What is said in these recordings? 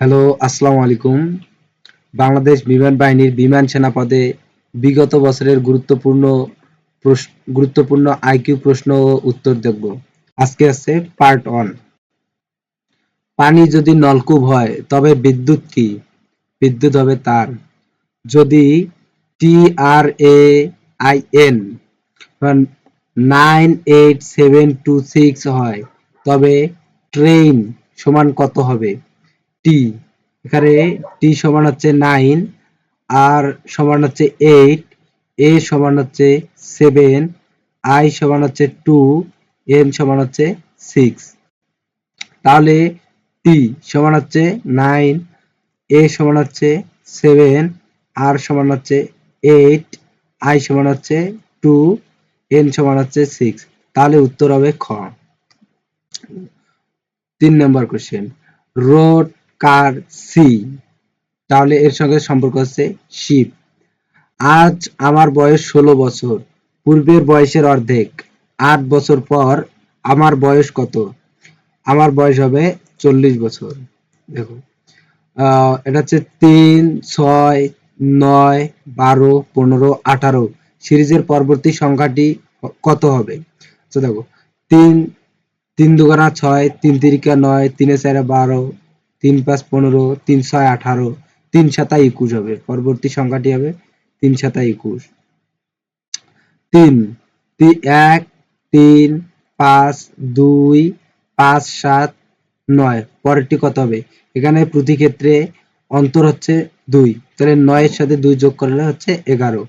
Hello, আসসালামু আলাইকুম। বাংলাদেশ বিমান বাহিনীর বিমান সেনা পদে বিগত বছরের গুরুত্বপূর্ণ গুরুত্বপূর্ণ আইকিউ প্রশ্ন ও উত্তর দেখব আজকে আছে পার্ট ওয়ান পানি যদি নলকূপ হয়, তবে বিদ্যুৎ কি? বিদ্যুৎ হবে তার। যদি T R A I N nine eight seven two six হয়, তবে ট্রেন সমান কত হবে? টি এখানে টি সমান হচ্ছে নাইন আর সমান হচ্ছে এইট এ সমান হচ্ছে সেভেন আই সমান হচ্ছে টু এন সমান হচ্ছে সিক্স তাহলে টি সমান হচ্ছে নাইন এ সমান হচ্ছে সেভেন আর সমান হচ্ছে এইট আই সমান হচ্ছে টু এন সমান হচ্ছে সিক্স তাহলে উত্তর হবে খ তিন নম্বর কোশ্চেন রোড কার সি? তাহলে এর সঙ্গে সম্পর্ক হচ্ছে শিপ আজ আমার বয়স ষোলো বছর, পূর্বের বয়সের অর্ধেক। আট বছর পর আমার বয়স কত? আমার বয়স হবে চল্লিশ বছর। দেখো এটা হচ্ছে তিন, ছয়, নয়, বারো, পনেরো, আঠারো। সিরিজের পরবর্তী সংখ্যাটি কত হবে? তো দেখো, তিন তিন দুগানা ছয়, তিন তিরিকা নয়, তিনে চারে বারো তিন পাঁচ পনেরো, তিন ছয় আঠারো, তিন সাতা একুশ হবে। পরবর্তী সংখ্যাটি হবে তিন সাতা একুশ। তিন এক, তিন, পাঁচ, দুই, পাঁচ, সাত, নয়। পরেরটি কত হবে? এখানে প্রতি ক্ষেত্রে অন্তর হচ্ছে দুই। তাহলে নয়ের সাথে দুই যোগ করলে হচ্ছে এগারো।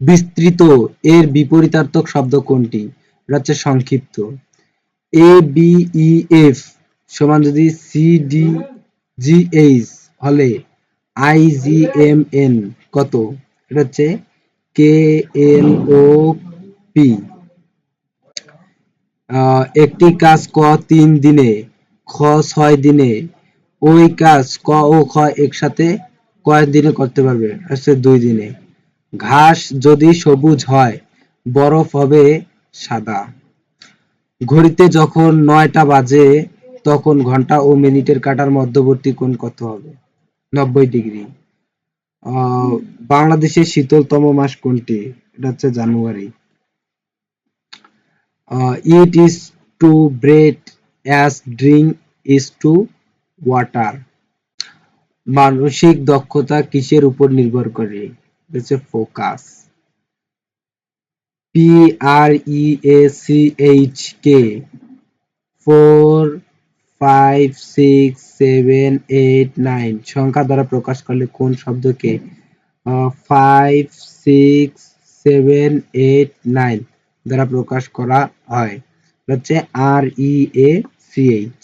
বিস্তৃত এর বিপরীতার্থক শব্দ কোনটি? এটা হচ্ছে সংক্ষিপ্ত। এ বি ই এফ সমান যদি সি ডি জি এইচ হলে আই জি এম এন কত? এটা হচ্ছে কে এল ও পি একটি কাজ ক তিন দিনে, খ ছয় দিনে, ওই কাজ ক ও খ একসাথে কয় দিনে করতে পারবে? হচ্ছে দুই দিনে। ঘাস যদি সবুজ হয়, বরফ হবে সাদা। ঘড়িতে যখন নয়টা বাজে তখন ঘণ্টা ও মিনিটের কাটার মধ্যবর্তী কোণ কত হবে? নব্বই ডিগ্রি। বাংলাদেশের শীতলতম মাস কোনটি? এটা হচ্ছে জানুয়ারি। It is to bread as drink is to water মানসিক দক্ষতা কিসের উপর নির্ভর করে? হচ্ছে focus P R E A C H K four five six seven eight nine সংখ্যা দ্বারা প্রকাশ করলে কোন শব্দকে? Five six seven eight nine দ্বারা প্রকাশ করা হয়। হচ্ছে আর ই এ সি এইচ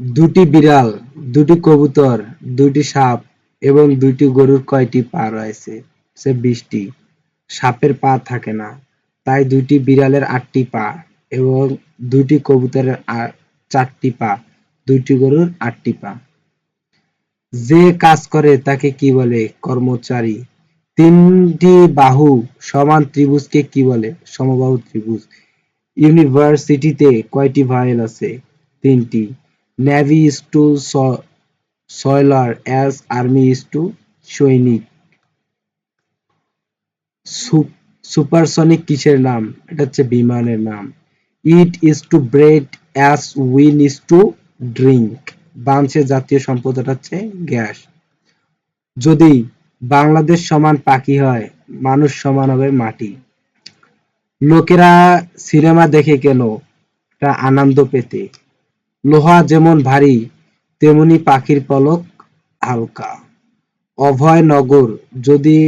দুটি বিড়াল, দুটি কবুতর, দুটি সাপ এবং দুটি গরুর কয়টি পা রয়েছে? সে বিশটি। সাপের পা থাকে না। তাই দুটি বিড়ালের আটটি পা এবং দুটি কবুতরের চারটি পা, দুইটি গরুর আটটি পা। যে কাজ করে তাকে কি বলে? কর্মচারী। তিনটি বাহু সমান ত্রিভুজকে কি বলে? সমবাহু ত্রিভুজ। ইউনিভার্সিটিতে কয়টি ভায়েল আছে? তিনটি। Navy is to sailor as army is to সৈনিক সুপারসনিক কিসের নাম? এটা হচ্ছে বিমানের নাম। It is to bread as wine is to drink বাংলাদেশের জাতীয় সম্পদ এটা হচ্ছে গ্যাস। যদি বাংলাদেশ সমান পাখি হয়, মানুষ সমান হবে মাটি। লোকেরা সিনেমা দেখে কেন? তা আনন্দ পেতে। লোহা যেমন ভারী, তেমনি পাখির পলক হালকা। অভয়নগর যদি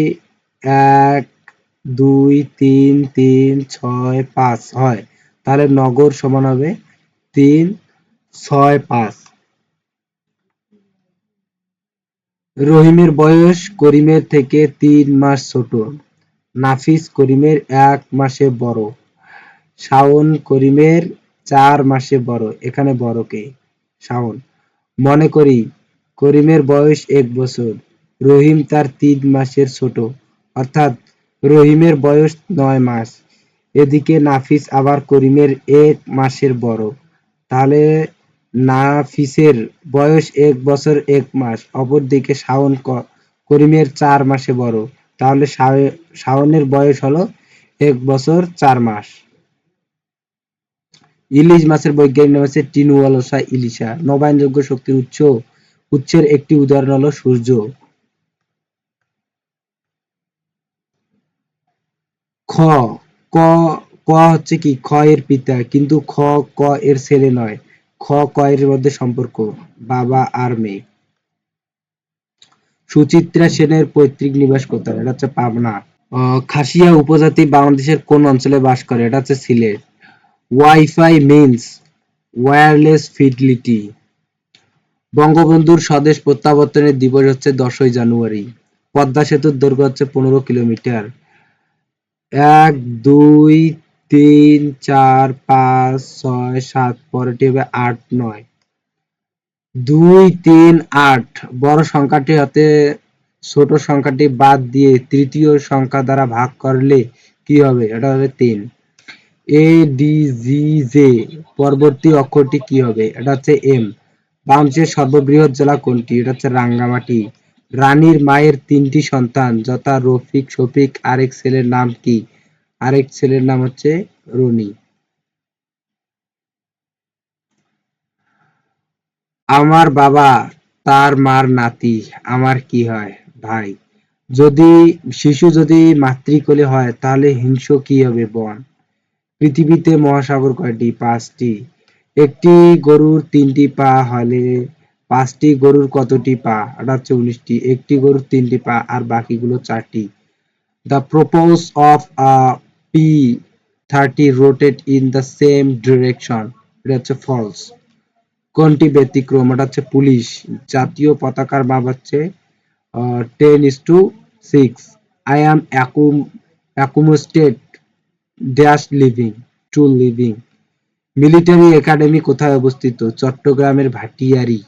এক দুই, তিন তিন, ছয়, পাঁচ হয়। তাহলে নগর সমান হবে তিন, ছয়, পাঁচ। রহিমের বয়স করিমের থেকে তিন মাস ছোট। নাফিস করিমের এক মাসে বড়। শাওন করিমের চার মাসে বড়। এখানে বড় কে? শাওন। মনে করি করিমের বয়স এক বছর। রহিম তার তিন মাসের ছোট। অর্থাৎ রহিমের বয়স নয় মাস। এদিকে নাফিস আবার করিমের এক মাসের বড়। তাহলে নাফিসের বয়স এক বছর এক মাস, অপরদিকে শাওন করিমের চার মাসে বড়। তাহলে শাও- শাওনের বয়স হলো এক বছর চার মাস। ইলিশ মাছের বৈজ্ঞানিক নাম হচ্ছে টিনুয়ালোসা ইলিশা। নবায়নযোগ্য শক্তির উৎস, উৎসের একটি উদাহরণ হলো সূর্য। খ, ক ক হচ্ছে কি, খ এর পিতা, কিন্তু খ, ক এর ছেলে নয়। খ, ক এর মধ্যে সম্পর্ক, বাবা আর মেয়ে। সুচিত্রা সেনের পৈতৃক নিবাস কোথায়? এটা হচ্ছে পাবনা। খাসিয়া উপজাতি বাংলাদেশের কোন অঞ্চলে বাস করে? এটা হচ্ছে Sylhet. Wifi means, wireless fidelity. বঙ্গবন্ধুর স্বদেশ প্রত্যাবর্তনের দিবস হচ্ছে দশই জানুয়ারি। পদ্মা সেতুর দৈর্ঘ্য হচ্ছে পনেরো কিলোমিটার। এক, দুই, তিন, চার, পাঁচ, ছয়, সাত পরেরটি হবে আট, নয়। দুই, তিন, আট। বড় সংখ্যাটি হতে ছোট সংখ্যাটি বাদ দিয়ে তৃতীয় সংখ্যা দ্বারা ভাগ করলে কি হবে? এটা হবে তিন। এ ডি জি জে পরবর্তী অক্ষরটি কি হবে? এটা হচ্ছে এম বাংলাদেশের সর্ববৃহৎ জেলা কোনটি? এটা হচ্ছে রাঙ্গামাটি। রানীর মায়ের তিনটি সন্তান, যথা রফিক, শফিক, আরেক ছেলের নাম কি? আরেক ছেলের নাম হচ্ছে রনি। আমার বাবা, তার মার নাতি, আমার কি হয়? ভাই, যদি, শিশু যদি মাতৃকোলে হয়, তাহলে হিংস্র কি হবে বন? পৃথিবীতে মহাসাগর কয়টি? পাঁচটি। একটি গরুর তিনটি পা হলে পাঁচটি গরুর কতটি পা? এটা হচ্ছে উনিশটি একটি গরুর তিনটি পা আর বাকিগুলো চারটি। The purpose of a P thirty rotate in the same direction এটা হচ্ছে ফলস কোনটি ব্যতিক্রম? এটা হচ্ছে পুলিশ। জাতীয় পতাকার মাপ হচ্ছে ten is to six I am accommodated dash living to living military academy কোথায় অবস্থিত? চট্টগ্রামের ভাটিয়ারি।